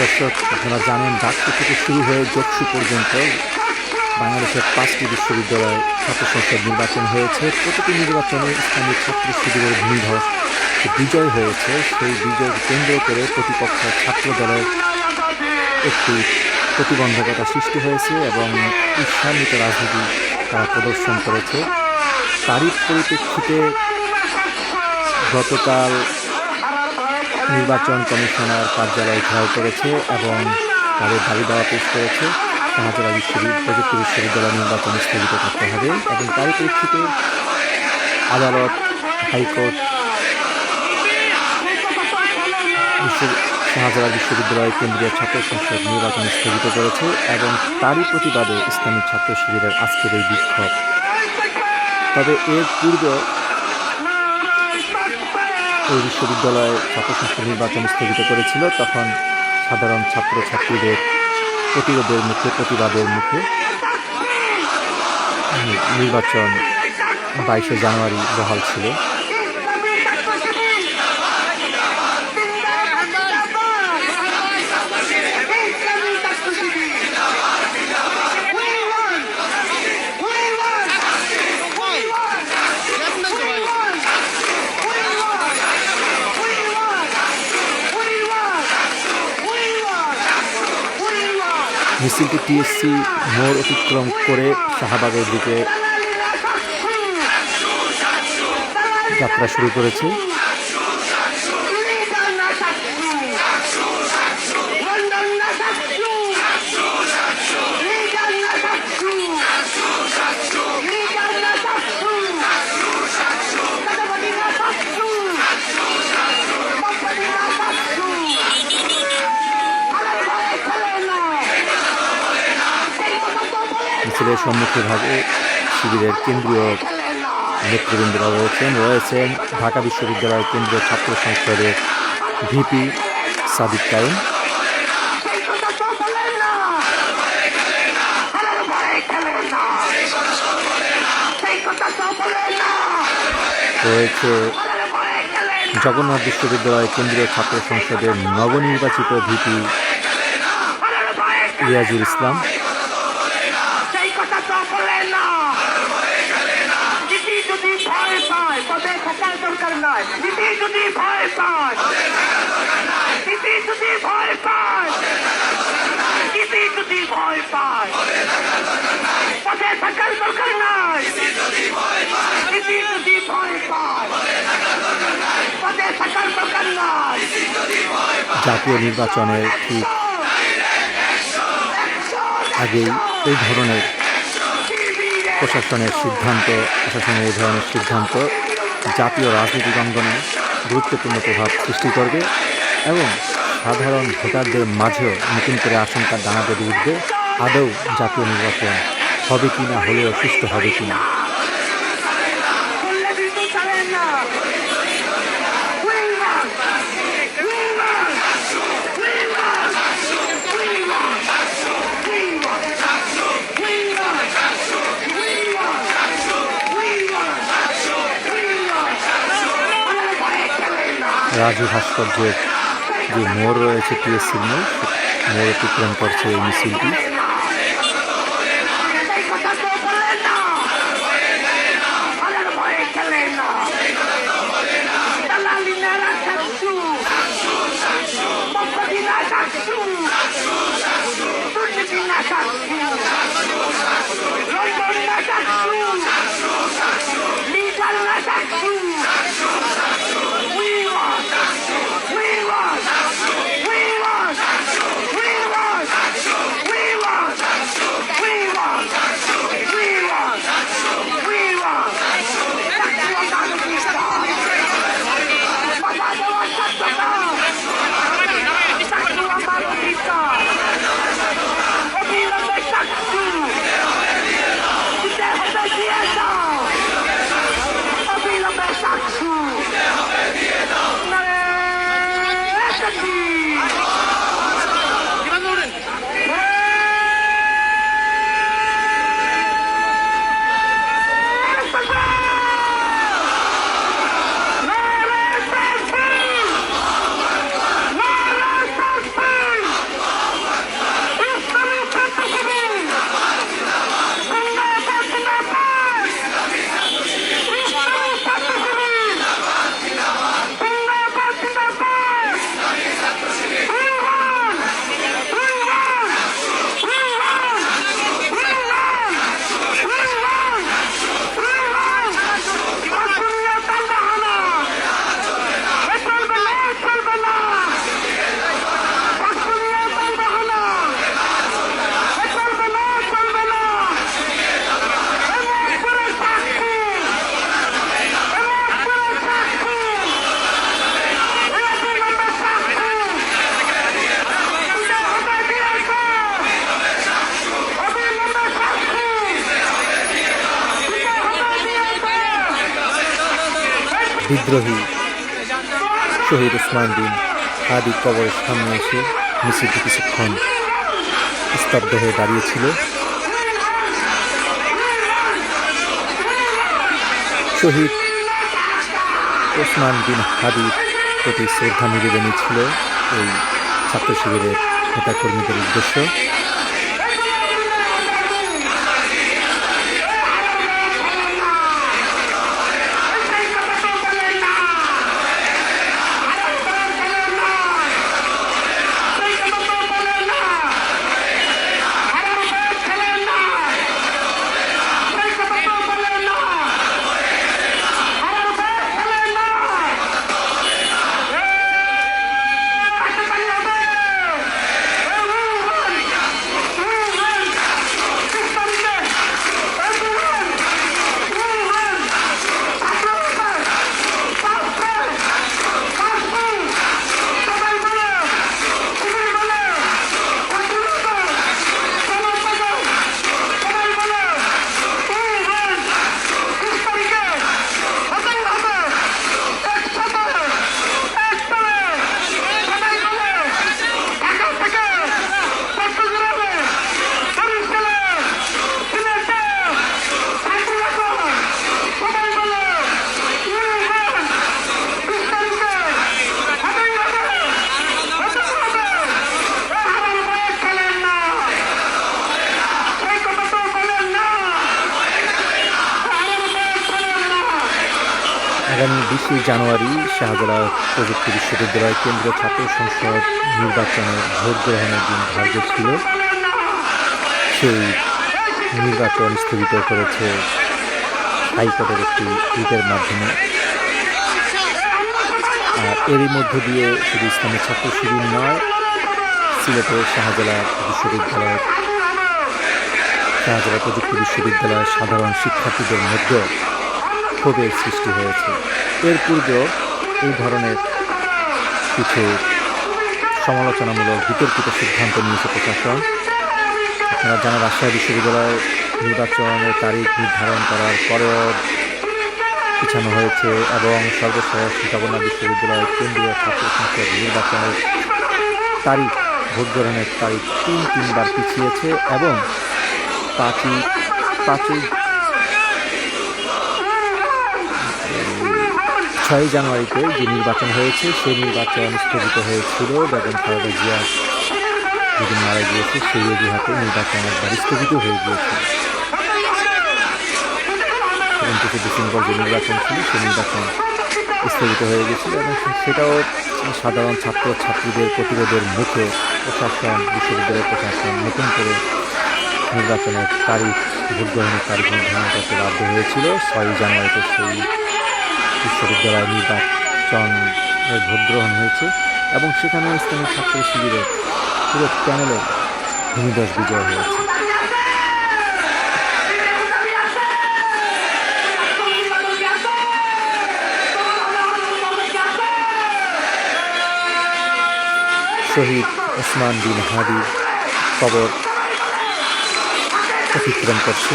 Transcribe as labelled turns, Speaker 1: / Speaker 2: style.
Speaker 1: দর্শক, আপনারা জানেন ডাকসু থেকে শুরু হয়ে যোগসু পর্যন্ত বাংলাদেশের পাঁচটি বিশ্ববিদ্যালয়ে ছাত্র সংসদ নির্বাচন হয়েছে। প্রতিটি নির্বাচনে ইসলামিক ছাত্র শিবিরের ভূমিধস বিজয় হয়েছে। সেই বিজয় কেন্দ্র করে প্রতিপক্ষ ছাত্র দলের একটি প্রতিবন্ধকতা সৃষ্টি হয়েছে এবং ঈর্ষান্বিত রাজনীতি তারা প্রদর্শন করেছে। তারই পরিপ্রেক্ষিতে গতকাল নির্বাচন কমিশনার কার্যালয় ঘেরাও করেছে এবং তাদের দাবি দাওয়া পেশ করেছে। শাহজালা বিশ্ববিদ্যালয় প্রযুক্তি বিশ্ববিদ্যালয় নির্বাচন স্থগিত করতে হবে এবং তারই প্রেক্ষিতে আদালত, হাইকোর্ট বিশ্ব শাহজালাল বিশ্ববিদ্যালয় কেন্দ্রীয় ছাত্র সংসদ নির্বাচন স্থগিত করেছে এবং তারই প্রতিবাদে ইসলামী ছাত্র শিবিরের আজকের এই বিক্ষোভ। তবে এর পূর্বে এই বিশ্ববিদ্যালয়ে ছাত্র সংসদ নির্বাচন স্থগিত করেছিল, তখন সাধারণ ছাত্রছাত্রীদের প্রতিরোধের মুখে, প্রতিবাদের মুখে নির্বাচন বাইশে জানুয়ারি বহাল ছিল। মিছিলটি টিএসসি মোড় অতিক্রম করে শাহবাগের দিকে যাত্রা শুরু করেছে। মিছিলের সম্মুখে ভাগে শিবিরের কেন্দ্রীয় নেতৃবৃন্দরা রয়েছেন রয়েছেন ঢাকা বিশ্ববিদ্যালয়ের কেন্দ্রীয় ছাত্র সংসদের ভিপি সাদিক কায়েম। রয়েছে জগন্নাথ বিশ্ববিদ্যালয় কেন্দ্রীয় ছাত্র সংসদের নবনির্বাচিত ভিপি রিয়াজুল ইসলাম।
Speaker 2: তবে থাকার দরকার নয়। দিদি যদি ভয় পায় দিদি যদি ভয় পায় দিদি যদি ভয় পায় পথে থাকার দরকার নাই। দিদি যদি ভয় পায় পথে থাকার দরকার নাই।
Speaker 1: জাতীয় নির্বাচনের ঠিক আগেই এই ধরনের প্রশাসনের সিদ্ধান্ত প্রশাসনের এই ধরনের সিদ্ধান্ত জাতীয় রাজনৈতিক অঙ্গনে গুরুত্বপূর্ণ প্রভাব সৃষ্টি করবে এবং সাধারণ ভোটারদের মাঝেও নতুন করে আশঙ্কা বেঁধে উঠবে আদৌ জাতীয় নির্বাচন হবে কি না হলেও সুস্থ হবে কি না। রাজু ভাস্কর্যের যে মোড় রয়েছে টিএসসির মোড় মোড় অতিক্রম করছে এই মিছিলটি। বিদ্রোহী শহীদ ওসমান বিন হাদি কবরের সামনে এসে মিছিলটি কিছুক্ষণ স্তব্ধ হয়ে দাঁড়িয়েছিল। শহীদ ওসমান বিন হাদির প্রতি শ্রদ্ধা নিবেদনই ছিল এই ছাত্র শিবিরের নেতাকর্মীদের উদ্দেশ্য। আগামী জানুয়ারি শাহজালাল প্রযুক্তি বিশ্ববিদ্যালয় কেন্দ্রীয় ছাত্র সংসদ নির্বাচনে ভোট গ্রহণের দিন ধার্য ছিল। সেই নির্বাচন স্থগিত করেছে হাইকোর্টের একটি টুইটের মাধ্যমে। আর এরই মধ্য দিয়ে শুধু ইসলামী ছাত্র শিবির নয় সিলেটের শাহজালাল বিশ্ববিদ্যালয়ের শাহজালাল প্রযুক্তি বিশ্ববিদ্যালয়ের সাধারণ শিক্ষার্থীদের মধ্যে ক্ষোভের সৃষ্টি হয়েছে। এর পূর্বেও এই ধরনের কিছু সমালোচনামূলক বিতর্কিত সিদ্ধান্ত নিয়েছে প্রশাসন। আপনারা জানেন, রাজশাহী বিশ্ববিদ্যালয় নির্বাচনের তারিখ নির্ধারণ করার পরেও পিছানো হয়েছে এবং সর্বশেষ জগন্নাথ বিশ্ববিদ্যালয় কেন্দ্রীয় ছাত্র সংসদ নির্বাচনের তারিখ, ভোট গ্রহণের তারিখ তিন তিনবার পিছিয়েছে এবং পাঁচই পাঁচই ছয় জানুয়ারিতে যে নির্বাচন হয়েছে, সেই নির্বাচন স্থগিত হয়েছিল বেগম খালেদা জিয়া যেদিন মারা গিয়েছে, সেই অজুহাতে নির্বাচন একবার স্থগিত হয়ে গিয়েছে। উনত্রিশে ডিসেম্বর যে নির্বাচন ছিল, সেই নির্বাচন স্থগিত হয়ে গেছিল এবং সেটাও সাধারণ ছাত্র ছাত্রীদের প্রতিরোধের মুখে প্রশাসন, বিশ্ববিদ্যালয় প্রশাসন নতুন করে নির্বাচনের তারিখ ভোট গ্রহণের তারিখ নির্ধারণ করতে বাধ্য হয়েছিল। ছয়ই জানুয়ারিতে সেই বিশ্ববিদ্যালয় নির্বাচনের ভোট গ্রহণ হয়েছে এবং সেখানে ইসলামী ছাত্র শিবিরের পুরো প্যানেলের ভূমিদশ বিজয় হয়েছে। শহীদ ওসমান বিন হাদি কবর অতিক্রম করছে